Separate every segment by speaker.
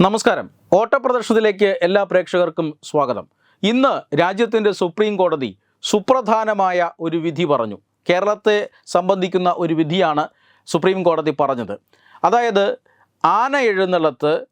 Speaker 1: നമസ്കാരം. ഓട്ടപ്രദർശനത്തിലേക്ക് എല്ലാ പ്രേക്ഷകർക്കും സ്വാഗതം. ഇന്ന് രാജ്യത്തിന്റെ സുപ്രീം കോടതി സുപ്രധാനമായ ഒരു വിധി പറഞ്ഞു. കേരളത്തെ സംബന്ധിക്കുന്ന ഒരു വിധിയാണ് സുപ്രീം കോടതി പറഞ്ഞത്. അതായത് ആന എഴുന്നള്ളത്ത്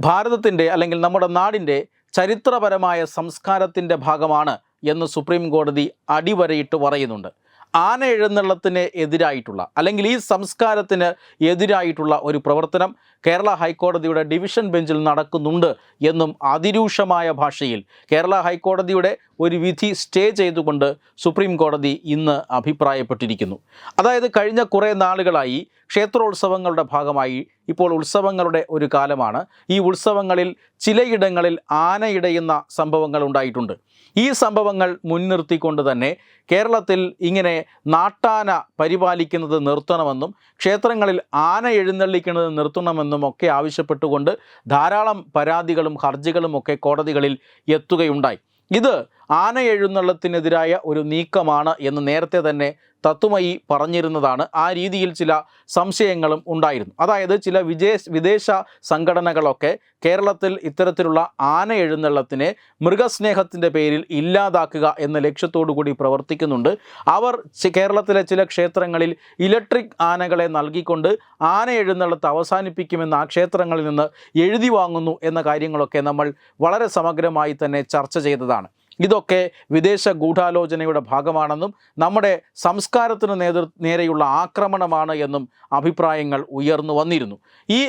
Speaker 1: ഭാരതത്തിന്റെ അല്ലെങ്കിൽ നമ്മുടെ നാടിന്റെ ചരിത്രപരമായ സംസ്കാരത്തിന്റെ ഭാഗമാണ് എന്ന് സുപ്രീം കോടതി അടിവരയിട്ട് പറയുന്നുണ്ട്. ആന എഴുന്നള്ളത്തിന് എതിരായിട്ടുള്ള അല്ലെങ്കിൽ ഈ സംസ്കാരത്തിന് എതിരായിട്ടുള്ള ഒരു പ്രവർത്തനം കേരള ഹൈക്കോടതിയുടെ ഡിവിഷൻ ബെഞ്ചിൽ നടക്കുന്നുണ്ട് എന്നും അതിരൂക്ഷമായ ഭാഷയിൽ കേരള ഹൈക്കോടതിയുടെ ഒരു വിധി സ്റ്റേ ചെയ്തുകൊണ്ട് സുപ്രീം കോടതി ഇന്ന് അഭിപ്രായപ്പെട്ടിരിക്കുന്നു. അതായത് കഴിഞ്ഞ കുറേ നാളുകളായി ക്ഷേത്രോത്സവങ്ങളുടെ ഭാഗമായി ഇപ്പോൾ ഉത്സവങ്ങളുടെ ഒരു കാലമാണ്. ഈ ഉത്സവങ്ങളിൽ ചിലയിടങ്ങളിൽ ആനയിടയുന്ന സംഭവങ്ങൾ ഉണ്ടായിട്ടുണ്ട്. ഈ സംഭവങ്ങൾ മുൻനിർത്തിക്കൊണ്ട് തന്നെ കേരളത്തിൽ ഇങ്ങനെ നാട്ടാന പരിപാലിക്കുന്നത് നിർത്തണമെന്നും ക്ഷേത്രങ്ങളിൽ ആന എഴുന്നള്ളിക്കുന്നത് നിർത്തണമെന്നും ഒക്കെ ആവശ്യപ്പെട്ടുകൊണ്ട് ധാരാളം പരാതികളും ഹർജികളും ഒക്കെ കോടതികളിൽ എത്തുകയുണ്ടായി. ഇത് ആന എഴുന്നള്ളത്തിനെതിരായ ഒരു നീക്കമാണ് എന്ന് നേരത്തെ തന്നെ തത്വമയി പറഞ്ഞിരുന്നതാണ്. ആ രീതിയിൽ ചില സംശയങ്ങളും ഉണ്ടായിരുന്നു. അതായത് ചില വിദേശ വിദേശ സംഘടനകളൊക്കെ കേരളത്തിൽ ഇത്തരത്തിലുള്ള ആന എഴുന്നള്ളത്തിനെ മൃഗസ്നേഹത്തിന്റെ പേരിൽ ഇല്ലാതാക്കുക എന്ന ലക്ഷ്യത്തോടു കൂടി പ്രവർത്തിക്കുന്നുണ്ട്. അവർ കേരളത്തിലെ ചില ക്ഷേത്രങ്ങളിൽ ഇലക്ട്രിക് ആനകളെ നൽകിക്കൊണ്ട് ആന എഴുന്നള്ളത്ത് അവസാനിപ്പിക്കുമെന്ന് ആ ക്ഷേത്രങ്ങളിൽ നിന്ന് എഴുതി വാങ്ങുന്നു എന്ന കാര്യങ്ങളൊക്കെ നമ്മൾ വളരെ സമഗ്രമായി തന്നെ ചർച്ച ചെയ്തതാണ്. ഇതൊക്കെ വിദേശ ഗൂഢാലോചനയുടെ ഭാഗമാണെന്നും നമ്മുടെ സംസ്കാരത്തിന് നേതൃ നേരെയുള്ള ആക്രമണമാണ് എന്നും അഭിപ്രായങ്ങൾ ഉയർന്നു വന്നിരുന്നു. ഈ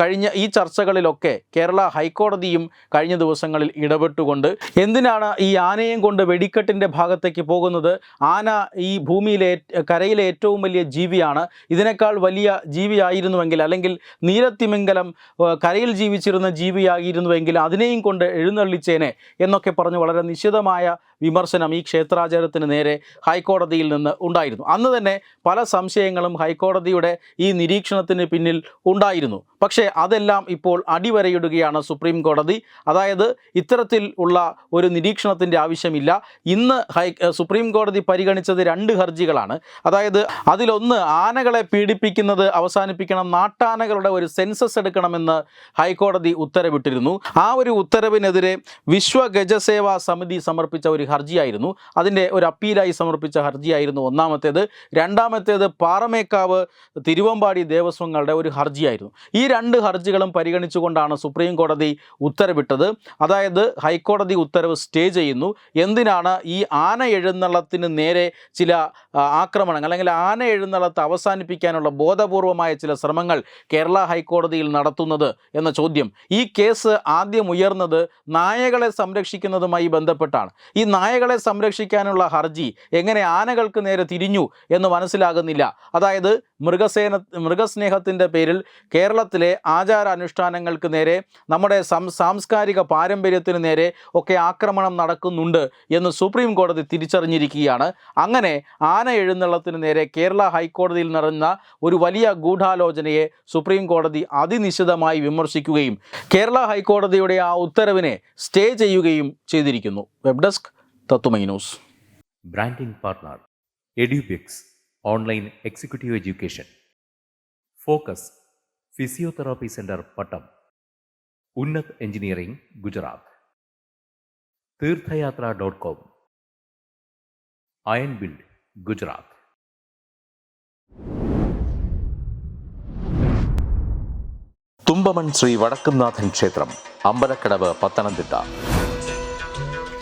Speaker 1: കഴിഞ്ഞ ഈ ചർച്ചകളിലൊക്കെ കേരള ഹൈക്കോടതിയും കഴിഞ്ഞ ദിവസങ്ങളിൽ ഇടപെട്ടുകൊണ്ട് എന്തിനാണ് ഈ ആനയും കൊണ്ട് വെടിക്കെട്ടിന്റെ ഭാഗത്തേക്ക് പോകുന്നത്? ആന ഈ ഭൂമിയിലെ കരയിലെ ഏറ്റവും വലിയ ജീവിയാണ്. ഇതിനേക്കാൾ വലിയ ജീവിയായിരുന്നുവെങ്കിൽ അല്ലെങ്കിൽ നീരത്തിമംഗലം കരയിൽ ജീവിച്ചിരുന്ന ജീവിയായിരുന്നുവെങ്കിൽ അതിനെയും കൊണ്ട് എഴുന്നള്ളിച്ചേനെ എന്നൊക്കെ പറഞ്ഞ് വളരെ നിശ്ചിതമായ വിമർശനം ഈ ക്ഷേത്രാചാരത്തിന് നേരെ ഹൈക്കോടതിയിൽ നിന്ന് ഉണ്ടായിരുന്നു. അന്ന് തന്നെ പല സംശയങ്ങളും ഹൈക്കോടതിയുടെ ഈ നിരീക്ഷണത്തിന് പിന്നിൽ ഉണ്ടായിരുന്നു. പക്ഷേ അതെല്ലാം ഇപ്പോൾ അടിവരയിടുകയാണ് സുപ്രീം കോടതി. അതായത് ഇത്തരത്തിൽ ഉള്ള ഒരു നിരീക്ഷണത്തിന്റെ ആവശ്യമില്ല. ഇന്ന് ഹൈ സുപ്രീം കോടതി പരിഗണിച്ചത് രണ്ട് ഹർജികളാണ്. അതായത് അതിലൊന്ന് ആനകളെ പീഡിപ്പിക്കുന്നത് അവസാനിപ്പിക്കണം നാട്ടാനകളുടെ ഒരു സെൻസസ് എടുക്കണമെന്ന് ഹൈക്കോടതി ഉത്തരവിട്ടിരുന്നു. ആ ഒരു ഉത്തരവിനെതിരെ വിശ്വ ഗജസേവാ സമിതി സമർപ്പിച്ച ഒരു ഹർജിയായിരുന്നു. അതിന്റെ ഒരു അപ്പീലായി സമർപ്പിച്ച ഹർജിയായിരുന്നു ഒന്നാമത്തേത്. രണ്ടാമത്തേത് പാറമേക്കാവ് തിരുവമ്പാടി ദേവസ്വങ്ങളുടെ ഒരു ഹർജിയായിരുന്നു. ഈ രണ്ട് ഹർജികളും പരിഗണിച്ചുകൊണ്ടാണ് സുപ്രീം കോടതി ഉത്തരവിട്ടത്. അതായത് ഹൈക്കോടതി ഉത്തരവ് സ്റ്റേ ചെയ്യുന്നു. എന്തിനാണ് ഈ ആന എഴുന്നള്ളത്തിന് നേരെ ചില ആക്രമണങ്ങൾ അല്ലെങ്കിൽ ആന എഴുന്നള്ളത്ത് അവസാനിപ്പിക്കാനുള്ള ബോധപൂർവമായ ചില ശ്രമങ്ങൾ കേരള ഹൈക്കോടതിയിൽ നടത്തുന്നത് എന്ന ചോദ്യം. ഈ കേസ് ആദ്യം ഉയർന്നത് നായകളെ സംരക്ഷിക്കുന്നതുമായി ബന്ധപ്പെട്ടാണ്. ഈ നായകളെ സംരക്ഷിക്കാനുള്ള ഹർജി എങ്ങനെ ആനകൾക്ക് നേരെ തിരിഞ്ഞു എന്ന് മനസ്സിലാകുന്നില്ല. അതായത് മൃഗസേന മൃഗസ്നേഹത്തിന്റെ പേരിൽ കേരളത്തിലെ ആചാരാനുഷ്ഠാനങ്ങൾക്ക് നേരെ നമ്മുടെ സാംസ്കാരിക പാരമ്പര്യത്തിന് നേരെ ഒക്കെ ആക്രമണം നടക്കുന്നുണ്ട് എന്ന് സുപ്രീം കോടതി തിരിച്ചറിഞ്ഞിരിക്കുകയാണ്. അങ്ങനെ ആന എഴുന്നള്ളത്തിന് നേരെ കേരള ഹൈക്കോടതിയിൽ നടന്ന ഒരു വലിയ ഗൂഢാലോചനയെ സുപ്രീം കോടതി അതിനിശിതമായി വിമർശിക്കുകയും കേരള ഹൈക്കോടതിയുടെ ആ ഉത്തരവിനെ സ്റ്റേ ചെയ്യുകയും ചെയ്തിരിക്കുന്നു. വെബ് ഡെസ്ക് തത്തുമൈ news
Speaker 2: Branding partner EduBix Online Executive Education Focus Physiotherapy Center Pattam Unnat Engineering Gujarat Theerthayathra dot com iron build Gujarat
Speaker 3: Thumpamon Shri Vadakkumnathan ക്ഷേത്രം അമ്പലക്കടവ് പത്തനംതിട്ട